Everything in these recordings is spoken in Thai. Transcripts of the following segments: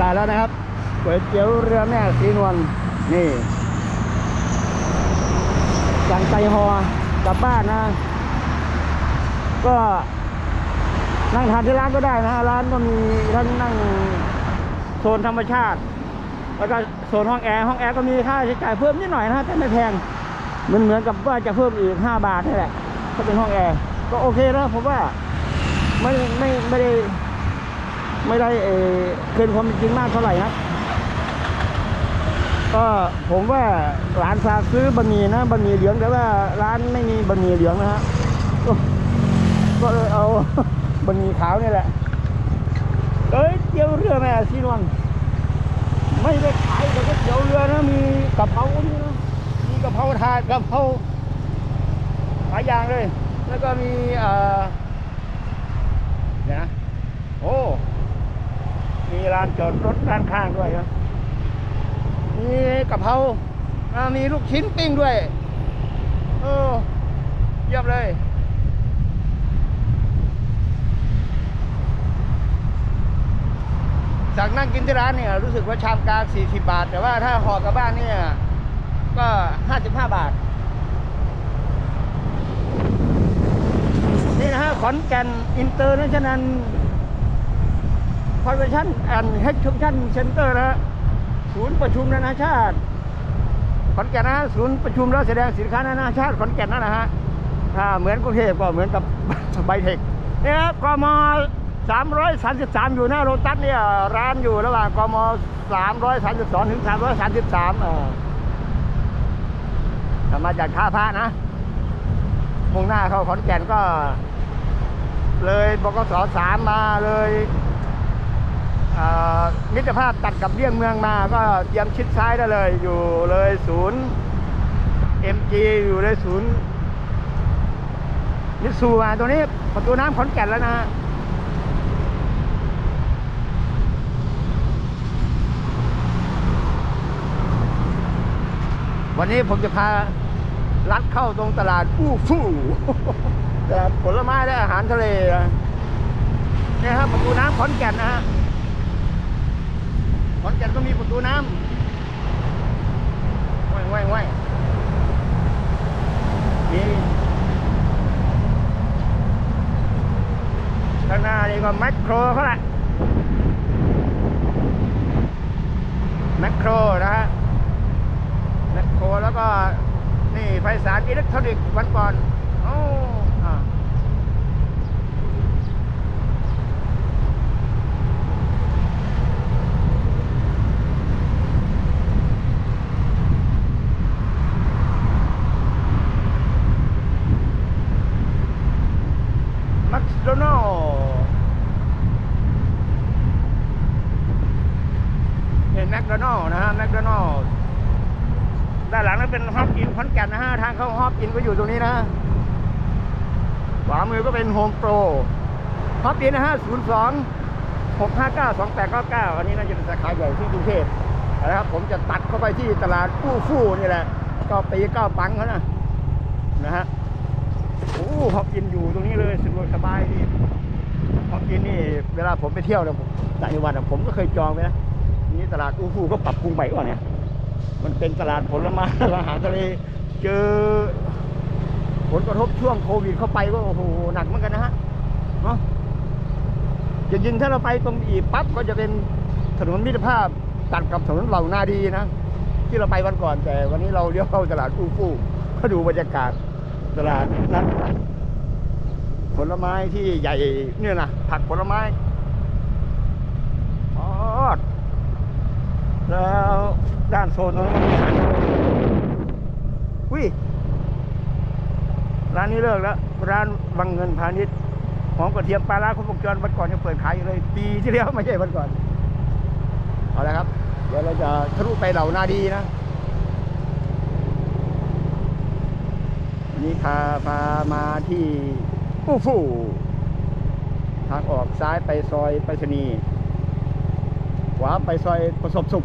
ตายแล้วนะครับก๋วยเตี๋ยวเรือแม่สีนวลนี่สั่งไก่ฮอกลับบ้านนะ ก็นั่งทานที่ร้านก็ได้นะร้านก็มีทั้งนั่งโซนธรรมชาติ แล้วก็โซนห้องแอร์ห้องแอร์ก็มีค่าใช้จ่ายเพิ่มนิดหน่อยนะแต่ไม่แพงเหมือนเหมือนกับว่าจะเพิ่มอีกห้าบาทนี่แหละถ้าเป็นห้องแอร์ก็โอเคนะผมว่าไม่ไม่ไม่ได้ ไม่ได้เออเกินความจริงมากเท่าไหร่นะก็ผมว่าร้านฝากซื้อบะหมี่นะบะหมี่เหลืองแต่ว่าร้านไม่มีบะหมี่เหลืองนะฮะก็เลยเอาบะหมี่ขาวนี่แหละเอ้ยเตี๋ยวเรือแม่ซีนวลไม่ได้ขายแต่ก๋วยเตี๋ยวเรือนะมีกะเพรานี่นะมีกะเพราถาดกะเพราหลายอย่างเลย แล้วก็มีเอ่อเดี๋ยนะโอ้ มีร้านจอดรถด้านข้างด้วยนะมีกะเพราอ่ามีลูกชิ้นปิ้งด้วย เออ เยี่ยมเลย จากนั่งกินที่ร้านเนี่ย รู้สึกว่าชามกลาง 40 บาท แต่ว่าถ้าห่อกลับบ้านเนี่ย ก็ 55 บาท นี่นะฮะขอนแก่นอินเตอร์เนชั่นแนล คอนเวนชั่นแอนด์เฮกชุมชั่นเซ็นเตอร์นะฮะศูนย์ประชุมนานาชาติขอนแก่นนะศูนย์ประชุมและแสดงสินค้านานาชาติขอนแก่นนั่นนะฮะถ้าเหมือนกรุงเทพก็เหมือนกับไบเทคเนี่ยครับกม333 อยู่หน้าโรตัสเนี่ยร้านอยู่ระหว่างกม332 ถึง 333เออถ้ามาจากท่าพระนะมุ่งหน้าเข้าขอนแก่นก็ เลยบกสสามมาเลย มิตรภาพตัดกับเลี่ยงเมืองมาก็เตรียมชิดซ้ายได้เลย อยู่เลยศูนย์ MG อยู่เลยศูนย์มิตซูมาตัวนี้ประตูน้ำขอนแก่นแล้วนะวันนี้ผมจะพาลัดเข้าตรงตลาดอู้ฟู่ตลาดผลไม้และอาหารทะเลนะเนี่ยครับประตูน้ำขอนแก่นนะฮะ ขอนแก่นก็มีประตูน้ำว่ายว่ายว่ายมีข้างหน้านี่ก็แมคโครเขาแหละแมคโครนะฮะแมคโครแล้วก็นี่ไฟสารอิเล็กทรอนิกส์วันก่อนโอ้อ่า มัคโดนัลเป็น แมคโดนัลล์นะฮะแมคโดนัลล์ด้านหลังนั้นเป็นฮอปอินขอนแก่นนะฮะทางเข้าฮอปอินก็อยู่ตรงนี้นะขวามือก็เป็นโฮมโปรฮอปอินนะฮะ02 659 2899อันนี้น่าจะเป็นสาขาใหญ่ที่กรุงเทพนะครับผมจะตัดเข้าไปที่ตลาดกู้ฟู่นี่แหละก็ปีเก้าปังเขานะนะฮะโอ้ฮอกกินอยู่ตรงนี้เลยสะดวกสบายดีฮอกกินนี่เวลาผมไปเที่ยวเนี่ยต่างจังหวัดผมก็เคยจองไว้นะ นี่ตลาดอูฟูก็ปรับปรุงใหม่ก่อนเนี่ย มันเป็นตลาดผลไม้อาหารทะเล เจอ ผลกระทบช่วงโควิดเข้าไปก็โอ้โหหนักเหมือนกันนะฮะเนาะจริงๆถ้าเราไปตรงอีปั๊บก็จะเป็นถนนมิตรภาพตัดกับถนนเหล่านาดีนะ ที่เราไปวันก่อนแต่วันนี้เราเลี้ยวเข้าตลาดอูฟูก็ดูบรรยากาศตลาดนัดผลไม้ที่ใหญ่เนี่ยนะผักผลไม้ออด แล้วด้านโซนตรงนี้นมีหารวิร้านนี้เลิกแล้ว ร้านวังเงินพาณิชย์หอมกระเทียมปลาร้าครบวงจรวันก่อนยังเปิดขายอยู่เลย ปีที่แล้วไม่ใช่วันก่อน เอาละครับ เดี๋ยวเราจะทะลุไปเหล่านาดีนะวันนี้พาพามาที่ปูฟูทางออกซ้ายไปซอยไปรษณีย์ วาไปซอยประสบสุข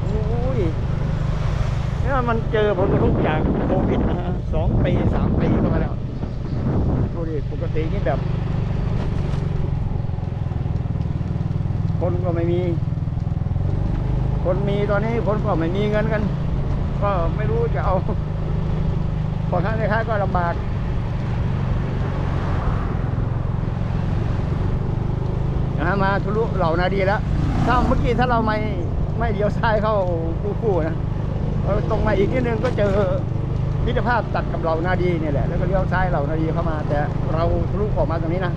โอ้ยนี่มันเจอผลกระทบจากโควิดนะฮะสองปีสามปีก็มาแล้วดูดิปกตินี่แบบ คนก็ไม่มี คนมีตอนนี้คนก็ไม่มีเงินกัน ก็ไม่รู้จะเอาพอค้าในค้าก็ลำบากนะฮะมาทะลุเหล่านาดีแล้ว ถ้าเมื่อกี้ถ้าเราไม่ไม่เลี้ยวซ้ายเข้าคู่ๆนะตรงมาอีกนิดนึงก็เจอมิตรภาพตัดกับเหล่านาดีเนี่ยแหละ แล้วก็เลี้ยวซ้ายเหล่านาดีเข้ามา แต่เราทะลุออกมาตรงนี้นะ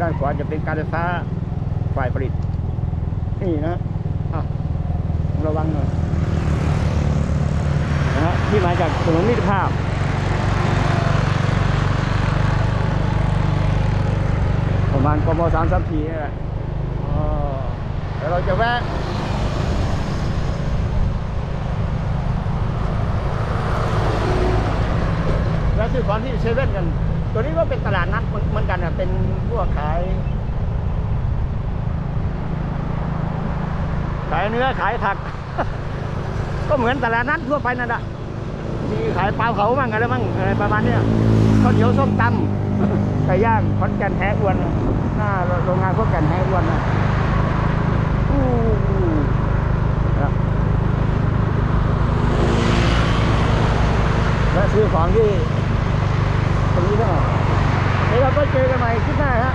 ด้านขวาจะเป็นการไฟฟ้าฝ่ายผลิต นี่นะอะระวังหน่อย นะฮะที่มาจากถนนมิตรภาพประมาณกมสามสามสี่นี่แหละอ๋อแล้วเราจะแวะแวะซื้อของที่เซเว่นกัน ตัวนี้ก็เป็นตลาดนัดเหมือนเหมือนกันอะ เป็นพวกขาย ขายเนื้อขายผัก ก็เหมือนตลาดนัดทั่วไปนั่นแหละมีขายปลาเผามั่งอะไรมั่งอะไรประมาณเนี้ยข้าวเหนียวส้มตำไก่ย่างขอนแก่นแท้อ้วนหน้าโรงงานขอนแก่นแท้อ้วนนะและซื้อของที่ตรงนี้ก็เดี๋ยวเราก็เจอกันใหม่คลิปหน้าฮะ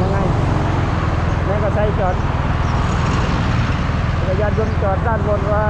ยังไงแม่ก็ใส่จอด จักรยานยนต์จอดด้านบนไว้